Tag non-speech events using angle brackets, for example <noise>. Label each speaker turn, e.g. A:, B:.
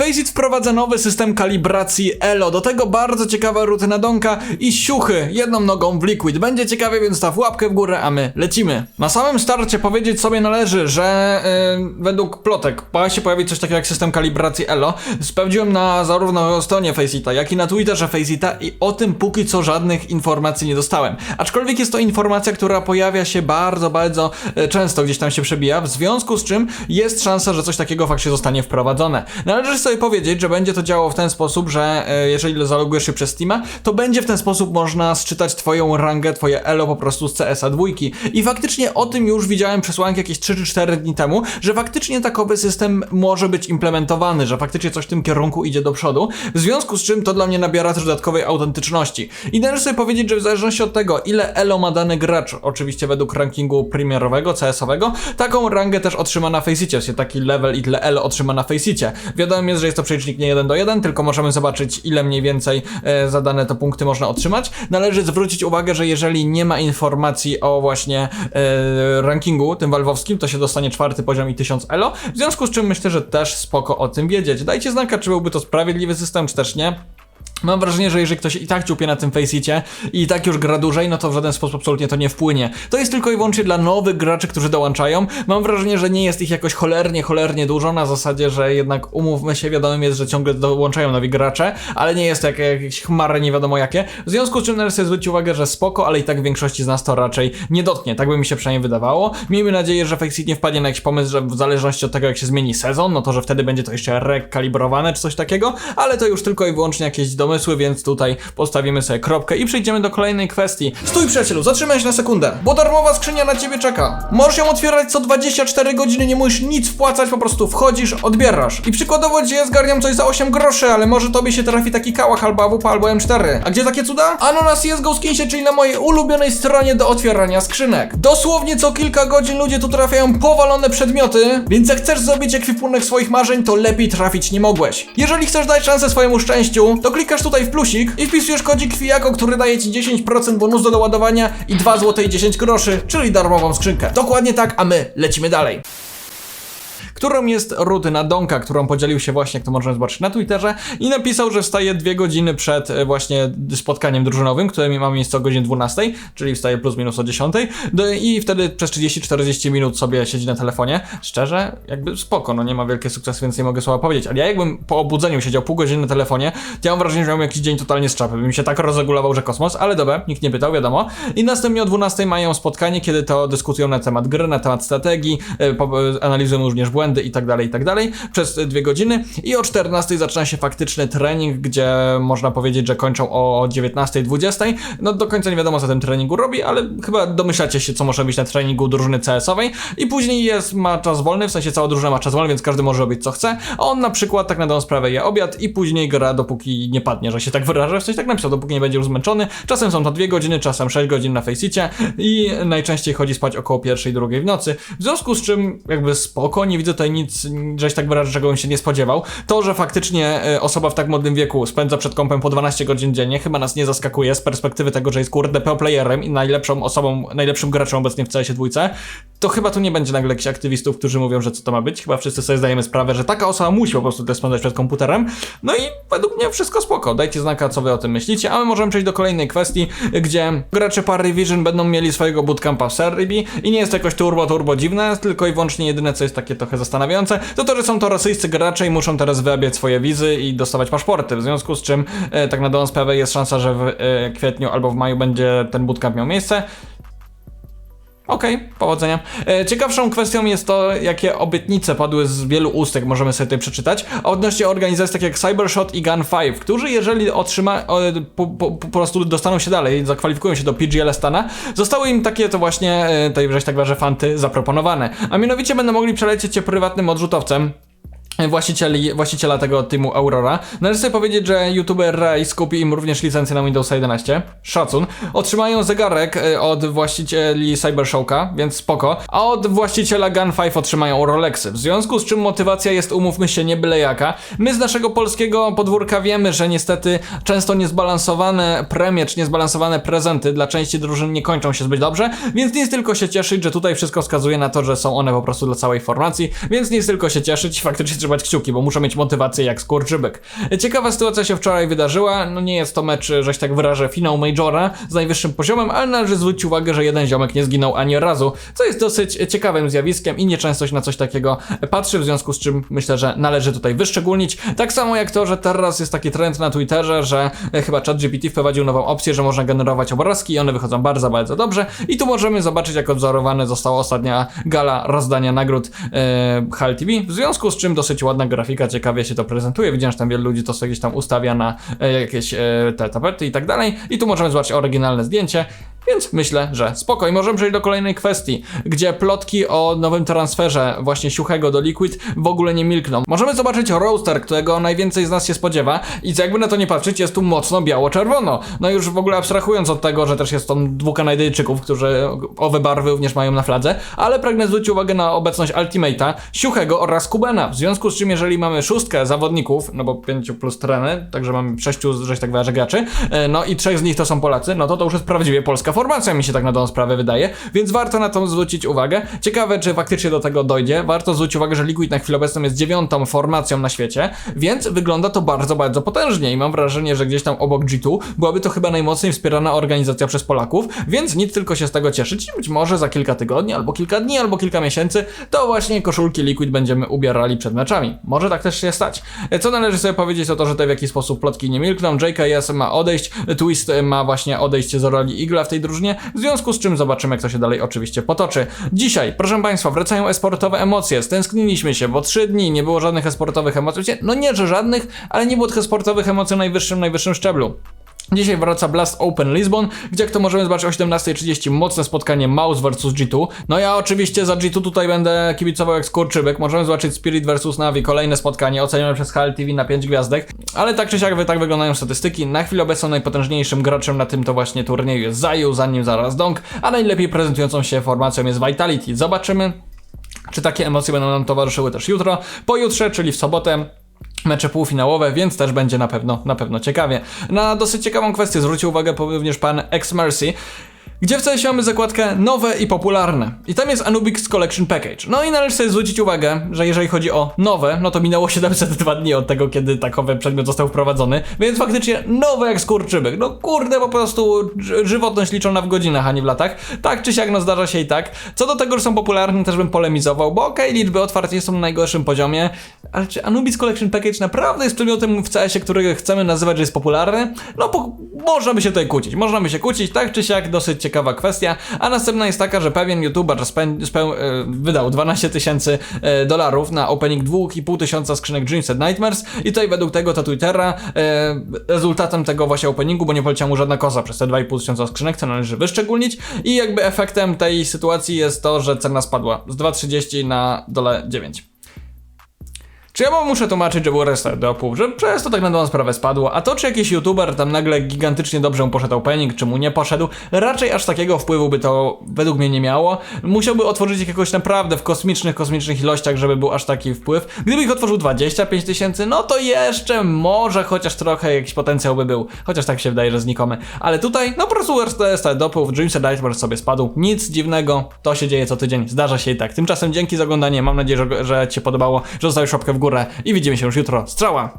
A: Faceit wprowadza nowy system kalibracji ELO, do tego bardzo ciekawa rutyna Donka i siuchy jedną nogą w Liquid. Będzie ciekawie, więc staw łapkę w górę, a my lecimy. Na samym starcie powiedzieć sobie należy, że yy, według plotek ma się pojawić coś takiego jak system kalibracji ELO. Sprawdziłem na zarówno stronie Faceita, jak i na Twitterze Faceita i o tym póki co żadnych informacji nie dostałem. Aczkolwiek jest to informacja, która pojawia się bardzo, bardzo e, często gdzieś tam się przebija, w związku z czym jest szansa, że coś takiego faktycznie zostanie wprowadzone. Należy sobie powiedzieć, że będzie to działało w ten sposób, że e, jeżeli zalogujesz się przez Steama, to będzie w ten sposób można sczytać twoją rangę, twoje elo po prostu z CS-a dwójki. I faktycznie o tym już widziałem przesłanki jakieś 3 czy 4 dni temu, że faktycznie takowy system może być implementowany, że faktycznie coś w tym kierunku idzie do przodu, w związku z czym to dla mnie nabiera też dodatkowej autentyczności. I należy sobie powiedzieć, że w zależności od tego, ile elo ma dany gracz, oczywiście według rankingu premierowego, CS-owego, taką rangę też otrzyma na właśnie taki level i tyle elo otrzyma na Faceicie. Wiadomo jest, że jest to przelicznik nie 1 do 1, tylko możemy zobaczyć, ile mniej więcej e, za to punkty można otrzymać. Należy zwrócić uwagę, że jeżeli nie ma informacji o właśnie e, rankingu tym walwowskim, to się dostanie czwarty poziom i 1000 elo, w związku z czym myślę, że też spoko o tym wiedzieć. Dajcie znaka, czy byłby to sprawiedliwy system, czy też nie. Mam wrażenie, że jeżeli ktoś i tak ciupie na tym Faceicie i tak już gra dłużej, no to w żaden sposób absolutnie to nie wpłynie. To jest tylko i wyłącznie dla nowych graczy, którzy dołączają. Mam wrażenie, że nie jest ich jakoś cholernie, cholernie dużo, na zasadzie, że jednak umówmy się, wiadomym jest, że ciągle dołączają nowi gracze, ale nie jest to jak, jakieś chmary nie wiadomo jakie. W związku z czym należy sobie zwrócić uwagę, że spoko, ale i tak większości z nas to raczej nie dotknie, tak by mi się przynajmniej wydawało. Miejmy nadzieję, że Faceit nie wpadnie na jakiś pomysł, że w zależności od tego jak się zmieni sezon, no to że wtedy będzie to jeszcze rekalibrowane czy coś takiego, ale to już tylko i wyłącznie jakieś domysły, więc tutaj postawimy sobie kropkę i przejdziemy do kolejnej kwestii. Stój przyjacielu, zatrzymaj się na sekundę, bo darmowa skrzynia na ciebie czeka. Możesz ją otwierać co 24 godziny, nie musisz nic wpłacać, po prostu wchodzisz, odbierasz. I przykładowo dzisiaj zgarniam coś za 8 groszy, ale może tobie się trafi taki kałach albo AWP albo M4. A gdzie takie cuda? Ano na CSGO Skinsie, czyli na mojej ulubionej stronie do otwierania skrzynek. Dosłownie co kilka godzin ludzie tu trafiają powalone przedmioty, więc jak chcesz zrobić ekwipunek swoich marzeń, to lepiej trafić nie mogłeś. Jeżeli chcesz dać szansę swojemu szczęściu, to klikasz tutaj w plusik i wpisujesz kodzik Kwijako, który daje ci 10% bonus do doładowania i 2 zł i 10 groszy, czyli darmową skrzynkę. Dokładnie tak, a my lecimy dalej którą jest rutyna Donka, którą podzielił się właśnie, jak to możemy zobaczyć na Twitterze i napisał, że wstaje dwie godziny przed e, właśnie spotkaniem drużynowym, które ma miejsce o godzinie 12, czyli wstaje plus minus o 10 do, i wtedy przez 30-40 minut sobie siedzi na telefonie. Szczerze, jakby spoko, no nie ma wielkie sukcesy, więc nie mogę słowa powiedzieć, ale ja jakbym po obudzeniu siedział pół godziny na telefonie, to ja mam wrażenie, że miałem jakiś dzień totalnie z czapy, bym się tak rozregulował, że kosmos, ale dobra, nikt nie pytał, wiadomo. I następnie o 12 mają spotkanie, kiedy to dyskutują na temat gry, na temat strategii, e, analizują również błędy, błędy i tak dalej, i tak dalej, przez dwie godziny i o 14 zaczyna się faktyczny trening, gdzie można powiedzieć, że kończą o 19-20. No do końca nie wiadomo co ten treningu robi, ale chyba domyślacie się co może być na treningu drużyny CS-owej i później jest, ma czas wolny, w sensie cała drużyna ma czas wolny, więc każdy może robić co chce, a on na przykład tak na dobrą sprawę je obiad i później gra dopóki nie padnie, że się tak wyrażę, w sensie tak napisał, dopóki nie będzie już zmęczony. Czasem są to dwie godziny, czasem 6 godzin na Faceicie i najczęściej chodzi spać około pierwszej, drugiej w nocy. W związku z czym jakby spoko, nie widzę tutaj nic, żeś tak wyrażę, czego bym się nie spodziewał. To, że faktycznie e, osoba w tak młodym wieku spędza przed kąpem po 12 godzin dziennie, chyba nas nie zaskakuje z perspektywy tego, że jest kurde pro playerem i najlepszą osobą, najlepszym graczem obecnie w CS dwójce, to chyba tu nie będzie nagle jakichś aktywistów, którzy mówią, że co to ma być. Chyba wszyscy sobie zdajemy sprawę, że taka osoba musi po prostu też spędzać przed komputerem. No i według mnie wszystko spoko. Dajcie znaka, co wy o tym myślicie, a my możemy przejść do kolejnej kwestii, gdzie gracze Parry Vision będą mieli swojego bootcampa w Serbii i nie jest to jakoś turbo, turbo dziwne, tylko i wyłącznie jedyne, co jest takie trochę zastanawiające, to to, że są to rosyjscy gracze i muszą teraz wyrabiać swoje wizy i dostawać paszporty, w związku z czym e, tak na dobrą sprawę jest szansa, że w e, kwietniu albo w maju będzie ten bootcamp miał miejsce. Okej, okay, powodzenia. E, ciekawszą kwestią jest to, jakie obietnice padły z wielu ustek, możemy sobie tutaj przeczytać, odnośnie organizacji takich jak Cybershot i Gun5, którzy jeżeli otrzyma, po, po, po, prostu dostaną się dalej, zakwalifikują się do PGL Stana, zostały im takie to właśnie, e, wrzeź tak że fanty zaproponowane. A mianowicie będą mogli przelecieć się prywatnym odrzutowcem, właścicieli, właściciela tego teamu Aurora. Należy sobie powiedzieć, że youtuber Ray skupi im również licencję na Windows 11. Szacun. Otrzymają zegarek e, od właścicieli Cybershowka, więc spoko. A od właściciela Gun5 otrzymają Rolexy. W związku z czym motywacja jest, umówmy się, nie byle jaka. My z naszego polskiego podwórka wiemy, że niestety często niezbalansowane premie czy niezbalansowane prezenty dla części drużyn nie kończą się zbyt dobrze, więc nie jest tylko się cieszyć, że tutaj wszystko wskazuje na to, że są one po prostu dla całej formacji, więc nie jest tylko się cieszyć, faktycznie trzymać kciuki, bo muszę mieć motywację jak skurczybyk. Ciekawa sytuacja się wczoraj wydarzyła, no nie jest to mecz, że się tak wyrażę, finał Majora z najwyższym poziomem, ale należy zwrócić uwagę, że jeden ziomek nie zginął ani razu, co jest dosyć ciekawym zjawiskiem i nieczęsto się na coś takiego patrzy, w związku z czym myślę, że należy tutaj wyszczególnić. Tak samo jak to, że teraz jest taki trend na Twitterze, że chyba ChatGPT wprowadził nową opcję, że można generować obrazki i one wychodzą bardzo, bardzo dobrze. I tu możemy zobaczyć, jak odwzorowane została ostatnia gala rozdania nagród TV, w związku z czym dosyć ładna grafika, ciekawie się to prezentuje. Widziałem, że tam wielu ludzi to sobie gdzieś tam ustawia na e, jakieś e, te tapety i tak dalej. I tu możemy zobaczyć oryginalne zdjęcie. Więc myślę, że spoko. I możemy przejść do kolejnej kwestii, gdzie plotki o nowym transferze właśnie Siuchego do Liquid w ogóle nie milkną. Możemy zobaczyć roaster, którego najwięcej z nas się spodziewa i jakby na to nie patrzeć, jest tu mocno biało-czerwono. No już w ogóle abstrahując od tego, że też jest tam dwóch Kanadyjczyków, którzy owe barwy również mają na fladze, ale pragnę zwrócić uwagę na obecność Ultimate'a, Siuchego oraz Kubena. W związku z czym, jeżeli mamy szóstkę zawodników, no bo pięciu plus treny, także mamy sześciu, że tak wyrażę, graczy, e, no i trzech z nich to są Polacy, no to to już jest prawdziwie polska formacja, mi się tak na tą sprawę wydaje, więc warto na to zwrócić uwagę. Ciekawe, czy faktycznie do tego dojdzie. Warto zwrócić uwagę, że Liquid na chwilę obecną jest dziewiątą formacją na świecie, więc wygląda to bardzo, bardzo potężnie i mam wrażenie, że gdzieś tam obok G2 byłaby to chyba najmocniej wspierana organizacja przez Polaków, więc nic tylko się z tego cieszyć. Być może za kilka tygodni, albo kilka dni, albo kilka miesięcy, to właśnie koszulki Liquid będziemy ubierali przed meczami. Może tak też się stać. Co należy sobie powiedzieć, to to, że to w jakiś sposób plotki nie milkną. JKS ma odejść, Twist ma właśnie odejść z roli Igla w tej drużynie, w związku z czym zobaczymy, jak to się dalej oczywiście potoczy. Dzisiaj, proszę Państwa, wracają esportowe emocje. Stęskniliśmy się, bo trzy dni nie było żadnych esportowych emocji. No nie, że żadnych, ale nie było tych esportowych emocji na najwyższym, najwyższym szczeblu. Dzisiaj wraca Blast Open Lisbon, gdzie jak to możemy zobaczyć o 17.30 mocne spotkanie Mouse vs G2. No ja oczywiście za G2 tutaj będę kibicował jak skurczybyk. Możemy zobaczyć Spirit vs Navi, kolejne spotkanie ocenione przez HL TV na 5 gwiazdek. Ale tak czy siak tak wyglądają statystyki. Na chwilę obecną najpotężniejszym graczem na tym to właśnie turnieju jest Zaju, za nim zaraz Dong, a najlepiej prezentującą się formacją jest Vitality. Zobaczymy, czy takie emocje będą nam towarzyszyły też jutro. Pojutrze, czyli w sobotę, mecze półfinałowe, więc też będzie na pewno, na pewno ciekawie. Na dosyć ciekawą kwestię zwrócił uwagę również pan X Mercy. Gdzie w CS mamy zakładkę nowe i popularne. I tam jest Anubis Collection Package. No i należy sobie zwrócić uwagę, że jeżeli chodzi o nowe, no to minęło <laughs> 702 dni od tego, kiedy takowy przedmiot został wprowadzony, więc faktycznie nowe jak skurczybyk. No kurde, po prostu żywotność liczona w godzinach, a nie w latach. Tak czy siak, no zdarza się i tak. Co do tego, że są popularne, też bym polemizował, bo okej, liczby otwarcie są na najgorszym poziomie, ale czy Anubis Collection Package naprawdę jest przedmiotem w CS-ie, który chcemy nazywać, że jest popularny? No po, można by się tutaj kłócić, można by się kłócić, tak czy siak, dosyć ciekawa kwestia. A następna jest taka, że pewien youtuber e, wydał 12 tysięcy e, dolarów na opening 2,5 tysiąca skrzynek Dreams and Nightmares i tutaj według tego to Twittera e, rezultatem tego właśnie openingu, bo nie poleciała mu żadna koza przez te 2,5 tysiąca skrzynek, co należy wyszczególnić i jakby efektem tej sytuacji jest to, że cena spadła z 2,30 na dole 9. Czy ja wam muszę tłumaczyć, że był restart do pół, że przez to tak na dobrą sprawę spadło, a to czy jakiś youtuber tam nagle gigantycznie dobrze mu poszedł opening, czy mu nie poszedł, raczej aż takiego wpływu by to według mnie nie miało. Musiałby otworzyć jakiegoś naprawdę w kosmicznych, kosmicznych ilościach, żeby był aż taki wpływ. Gdyby ich otworzył 25 tysięcy, no to jeszcze może chociaż trochę jakiś potencjał by był, chociaż tak się wydaje, że znikomy. Ale tutaj, no po prostu restart do pół, Dreams and Nightmares sobie spadł, nic dziwnego, to się dzieje co tydzień, zdarza się i tak. Tymczasem dzięki za oglądanie, mam nadzieję, że, że Ci podobało, że zostawisz łapkę w górę i widzimy się już jutro. Strzała!